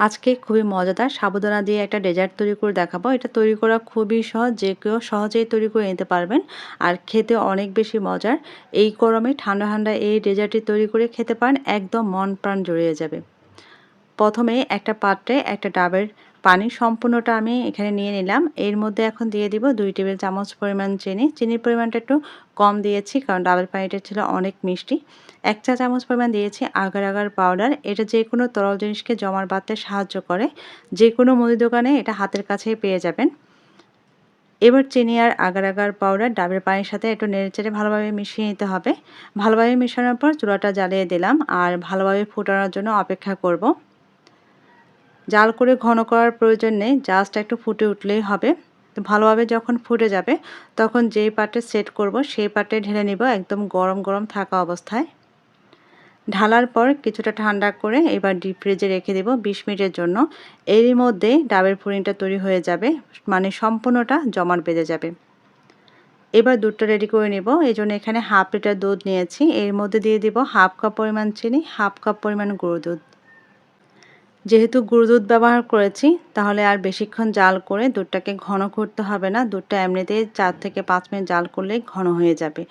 আজকে খুবই মজাদার। সাবুদানা দিয়ে একটা ডেজার্ট তৈরি করে দেখাবো। এটা তৈরি করা খুবই সহজ, যে কেউ সহজেই তৈরি করে নিতে পারবেন। আর খেতে অনেক বেশি মজার। এই গরমে ঠান্ডা ঠান্ডা এই ডেজার্টটি তৈরি করে খেতে পারেন, একদম মন প্রাণ জড়িয়ে যাবে। প্রথমে একটা পাত্রে একটা ডাবের পানি সম্পূর্ণটা আমি এখানে নিয়ে নিলাম। এর মধ্যে এখন দিয়ে দিব দুই টেবিল চামচ পরিমাণ চিনি। চিনির পরিমাণটা একটু কম দিয়েছি কারণ ডাবের পানিটা ছিল অনেক মিষ্টি। এক চা চামচ পরিমাণ দিয়েছি আগার আগার পাউডার। এটা যে কোনো তরল জিনিসকে জমার বাড়তে সাহায্য করে। যে কোনো মুদি দোকানে এটা হাতের কাছেই পেয়ে যাবেন। এবার চিনি আর আগার আগার পাউডার ডাবের পানির সাথে একটু নেড়েচেড়ে ভালোভাবে মিশিয়ে নিতে হবে। ভালোভাবে মেশানোর পর চুলাটা জ্বালিয়ে দিলাম আর ভালোভাবে ফুটানোর জন্য অপেক্ষা করব। জাল করে ঘন করার প্রয়োজন নেই জাস্ট একটু ফুটে উঠলেই হবে। তো ভালোভাবে যখন ফুটে যাবে, তখন যেই পাটে সেট করব, সেই পাটে ঢেলে নিব একদম গরম গরম থাকা অবস্থায়। ঢালার পর কিছুটা ঠান্ডা করে এবার ডিপ ফ্রিজে রেখে দেব বিশ মিনিটের জন্য। এরই মধ্যে ডাবের পুরিংটা তৈরি হয়ে যাবে মানে সম্পূর্ণটা জমাট বেঁধে যাবে। এবার দুধটা রেডি করে নেব। এই জন্য এখানে হাফ লিটার দুধ নিয়েছি। এর মধ্যে দিয়ে দিব হাফ কাপ পরিমাণ চিনি হাফ কাপ পরিমাণ গুঁড়ো দুধ। যেহেতু গুঁড়ো দুধ ব্যবহার করেছি, তাহলে আর বেশিক্ষণ জাল করে দুধটাকে ঘন করতে হবে না। দুধটা এমনিতেই চার থেকে পাঁচ মিনিট জাল করলেই ঘন হয়ে যাবে।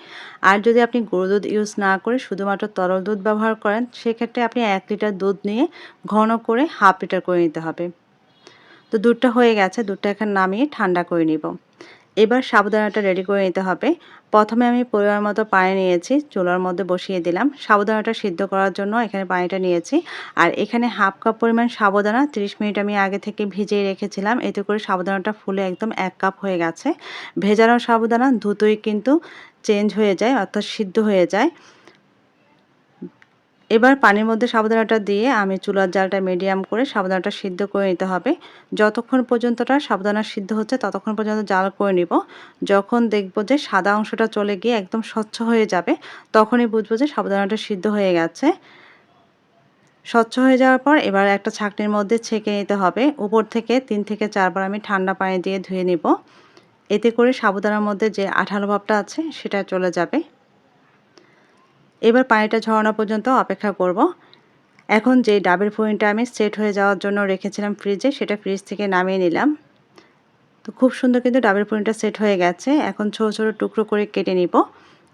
আর যদি আপনি গুঁড়ো দুধ ইউজ না করে শুধুমাত্র তরল দুধ ব্যবহার করেন, সেক্ষেত্রে আপনি এক লিটার দুধ নিয়ে ঘন করে হাফ লিটার করে নিতে হবে। তো দুধটা হয়ে গেছে, দুধটা এখন নামিয়ে ঠান্ডা করে নিব। এবার সাবুদানাটা রেডি করে নিতে হবে। প্রথমে আমি পরিবার মতো পানি নিয়েছি, চুলার মধ্যে বসিয়ে দিলাম। সাবুদানাটা সিদ্ধ করার জন্য এখানে পানিটা নিয়েছি। আর এখানে হাফ কাপ পরিমাণ সাবুদানা 30 মিনিট আমি আগে থেকে ভিজিয়ে রেখেছিলাম। এতে করে সাবুদানাটা ফুলে একদম এক কাপ হয়ে গেছে। ভেজানো সাবুদানা দ্রুতই কিন্তু চেঞ্জ হয়ে যায়, অর্থাৎ সিদ্ধ হয়ে যায়। এবার পানির মধ্যে সাবধানটা দিয়ে আমি চুলার জালটা মিডিয়াম করে সাবধানটা সিদ্ধ করে নিতে হবে। যতক্ষণ পর্যন্তটা সাবধানা সিদ্ধ হচ্ছে, ততক্ষণ পর্যন্ত জাল করে নিব। যখন দেখব যে সাদা অংশটা চলে গিয়ে একদম স্বচ্ছ হয়ে যাবে, তখনই বুঝব যে সাবধানটা সিদ্ধ হয়ে গেছে। স্বচ্ছ হয়ে যাওয়ার পর এবার একটা ছাকনির মধ্যে ছেঁকে নিতে হবে। উপর থেকে তিন থেকে চারবার আমি ঠান্ডা পানি দিয়ে ধুয়ে নিব। এতে করে সাবুদানার মধ্যে যে আঠালো ভাবটা আছে, সেটা চলে যাবে। এবার পানিটা ঝরানো পর্যন্ত অপেক্ষা করব। এখন যে ডাবের ফুইনটা আমি সেট হয়ে যাওয়ার জন্য রেখেছিলাম ফ্রিজে, সেটা ফ্রিজ থেকে নামিয়ে নিলাম। তো খুব সুন্দর কিন্তু ডাবের ফুরিংটা সেট হয়ে গেছে। এখন ছোটো ছোটো টুকরো করে কেটে নিব।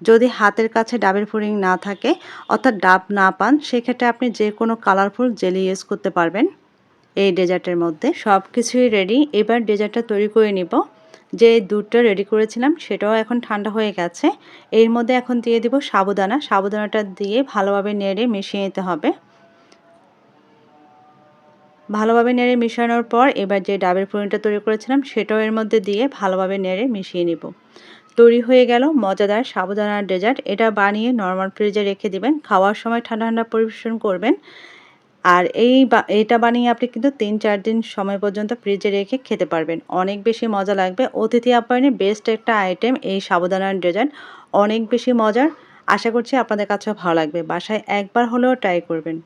যদি হাতের কাছে ডাবের ফুরিং না থাকে, অর্থাৎ ডাব না পান, সেক্ষেত্রে আপনি যে কোনো কালারফুল জেলি ইউজ করতে পারবেন। এই ডেজার্টের মধ্যে সব কিছুই রেডি এবার ডেজার্টটা তৈরি করে নিব। যে দুধটা রেডি করেছিলাম সেটাও এখন ঠান্ডা হয়ে গেছে। এর মধ্যে এখন দিয়ে দিব সাবুদানা। সাবুদানাটা দিয়ে ভালোভাবে নেড়ে মিশিয়ে নিতে হবে। ভালোভাবে নেড়ে মিশানোর পর এবার যে ডাবের ফুলটা তৈরি করেছিলাম সেটাও এর মধ্যে দিয়ে ভালোভাবে নেড়ে মিশিয়ে নিব। তৈরি হয়ে গেল মজাদার সাবুদানার ডেজার্ট এটা বানিয়ে নর্মাল ফ্রিজে রেখে দিবেন। খাওয়ার সময় ঠান্ডা ঠান্ডা পরিবেশন করবেন। আর এই এটা বানিয়ে আপনি কিন্তু তিন, চার দিন সময় পর্যন্ত ফ্রিজে রেখে খেতে পারবেন। অনেক বেশি মজা লাগবে। অতিথি আপ্যায়নে বেস্ট একটা আইটেম এই সাবুদানার ডিজাইন অনেক বেশি মজার। আশা করছি আপনাদের কাছেও ভালো লাগবে। বাসায় একবার হলেও ট্রাই করবেন।